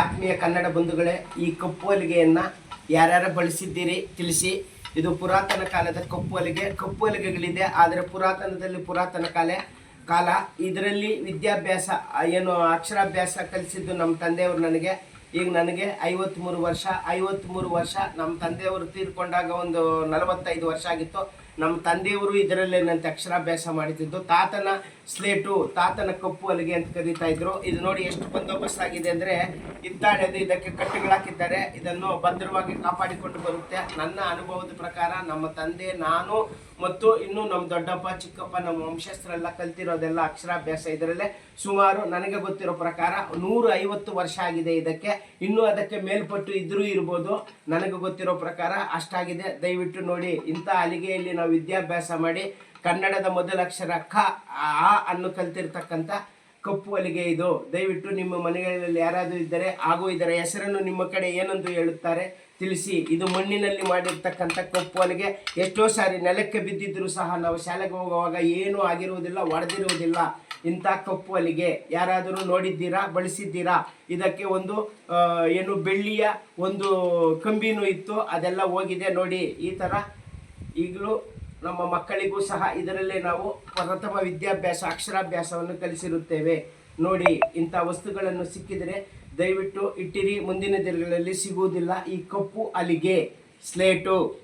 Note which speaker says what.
Speaker 1: ಆತ್ಮೀಯ ಕನ್ನಡ ಬಂಧುಗಳೇ, ಈ ಕಪ್ಪು ಹೊಲಿಗೆಯನ್ನ ಯಾರ್ಯಾರು ಬಳಸಿದ್ದೀರಿ ತಿಳಿಸಿ. ಇದು ಪುರಾತನ ಕಾಲದ ಕಪ್ಪು ಹೊಲಿಗೆ ಕಪ್ಪು ಹೊಲಿಗೆಗಳಿದೆ ಆದರೆ ಪುರಾತನದಲ್ಲಿ ಪುರಾತನ ಕಾಲ ಕಾಲ. ಇದರಲ್ಲಿ ವಿದ್ಯಾಭ್ಯಾಸ ಏನು ಅಕ್ಷರಾಭ್ಯಾಸ ಕಲಿಸಿದ್ದು ನಮ್ಮ ತಂದೆಯವರು ನನಗೆ. ಈಗ ನನಗೆ ಐವತ್ತ್ಮೂರು ವರ್ಷ. ಐವತ್ತ್ಮೂರು ವರ್ಷ ನಮ್ಮ ತಂದೆಯವರು ತೀರ್ಕೊಂಡಾಗ ಒಂದು ನಲವತ್ತೈದು ವರ್ಷ ಆಗಿತ್ತು. ನಮ್ಮ ತಂದೆಯವರು ಇದರಲ್ಲೇ ನಂತೆ ಅಕ್ಷರಾಭ್ಯಾಸ ಮಾಡುತ್ತಿದ್ದು ತಾತನ ಸ್ಲೇಟು, ತಾತನ ಕಪ್ಪು ಅಲ್ಲಿಗೆ ಅಂತ ಕರೀತಾ ಇದ್ರು. ಇದು ನೋಡಿ ಎಷ್ಟು ಬಂದೋಬಸ್ತ್ ಆಗಿದೆ ಅಂದರೆ ಇತ್ತಾಳೆದು ಇದಕ್ಕೆ ಕಟ್ಟುಗಳಾಕಿದ್ದಾರೆ ಇದನ್ನು ಭದ್ರವಾಗಿ ಕಾಪಾಡಿಕೊಂಡು ಬರುತ್ತೆ. ನನ್ನ ಅನುಭವದ ಪ್ರಕಾರ ನಮ್ಮ ತಂದೆ, ನಾನು ಮತ್ತು ಇನ್ನು ನಮ್ಮ ದೊಡ್ಡಪ್ಪ, ಚಿಕ್ಕಪ್ಪ, ನಮ್ಮ ವಂಶಸ್ಥರೆಲ್ಲ ಕಲ್ತಿರೋದೆಲ್ಲ ಅಕ್ಷರಾಭ್ಯಾಸ ಇದರಲ್ಲೇ. ಸುಮಾರು ನನಗೆ ಗೊತ್ತಿರೋ ಪ್ರಕಾರ ನೂರು ಐವತ್ತು ವರ್ಷ ಆಗಿದೆ ಇದಕ್ಕೆ. ಇನ್ನೂ ಅದಕ್ಕೆ ಮೇಲ್ಪಟ್ಟು ಇದ್ರೂ ಇರ್ಬೋದು. ನನಗೆ ಗೊತ್ತಿರೋ ಪ್ರಕಾರ ಅಷ್ಟಾಗಿದೆ. ದಯವಿಟ್ಟು ನೋಡಿ ಇಂಥ ಅಲಿಗೆಯಲ್ಲಿ ವಿದ್ಯಾಭ್ಯಾಸ ಮಾಡಿ ಕನ್ನಡದ ಮೊದಲ ಅಕ್ಷರ ಕ, ಆ ಅನ್ನು ಕಲ್ತಿರ್ತಕ್ಕಂಥ ಕಪ್ಪು ಹೊಲಿಗೆ ಇದು. ದಯವಿಟ್ಟು ನಿಮ್ಮ ಮನೆಗಳಲ್ಲಿ ಯಾರಾದರೂ ಇದ್ದರೆ, ಹಾಗೂ ಇದರ ಹೆಸರನ್ನು ನಿಮ್ಮ ಕಡೆ ಏನೆಂದು ಹೇಳುತ್ತಾರೆ ತಿಳಿಸಿ. ಇದು ಮಣ್ಣಿನಲ್ಲಿ ಮಾಡಿರ್ತಕ್ಕಂಥ ಕಪ್ಪು ಹೊಲಿಗೆ ಎಷ್ಟೋ ಸಾರಿ ನೆಲಕ್ಕೆ ಬಿದ್ದಿದ್ದರೂ ಸಹ ನಾವು ಶಾಲೆಗೆ ಹೋಗುವಾಗ ಏನೂ ಆಗಿರುವುದಿಲ್ಲ, ಒಡೆದಿರುವುದಿಲ್ಲ. ಇಂಥ ಕಪ್ಪು ಹೊಲಿಗೆ ಯಾರಾದರೂ ನೋಡಿದ್ದೀರಾ, ಬಳಸಿದ್ದೀರಾ? ಇದಕ್ಕೆ ಒಂದು ಏನು ಬೆಳ್ಳಿಯ ಒಂದು ಕಂಬಿನೂ ಇತ್ತು, ಅದೆಲ್ಲ ಹೋಗಿದೆ ನೋಡಿ. ಈ ಥರ ಈಗಲೂ ನಮ್ಮ ಮಕ್ಕಳಿಗೂ ಸಹ ಇದರಲ್ಲೇ ನಾವು ಪ್ರಥಮ ವಿದ್ಯಾಭ್ಯಾಸ, ಅಕ್ಷರಾಭ್ಯಾಸವನ್ನು ಕಲಿಸಿರುತ್ತೇವೆ. ನೋಡಿ, ಇಂಥ ವಸ್ತುಗಳನ್ನು ಸಿಕ್ಕಿದರೆ ದಯವಿಟ್ಟು ಇಟ್ಟಿರಿ. ಮುಂದಿನ ದಿನಗಳಲ್ಲಿ ಸಿಗುವುದಿಲ್ಲ. ಈ ಕಪ್ಪು ಅಲಿಗೆ, ಸ್ಲೇಟು.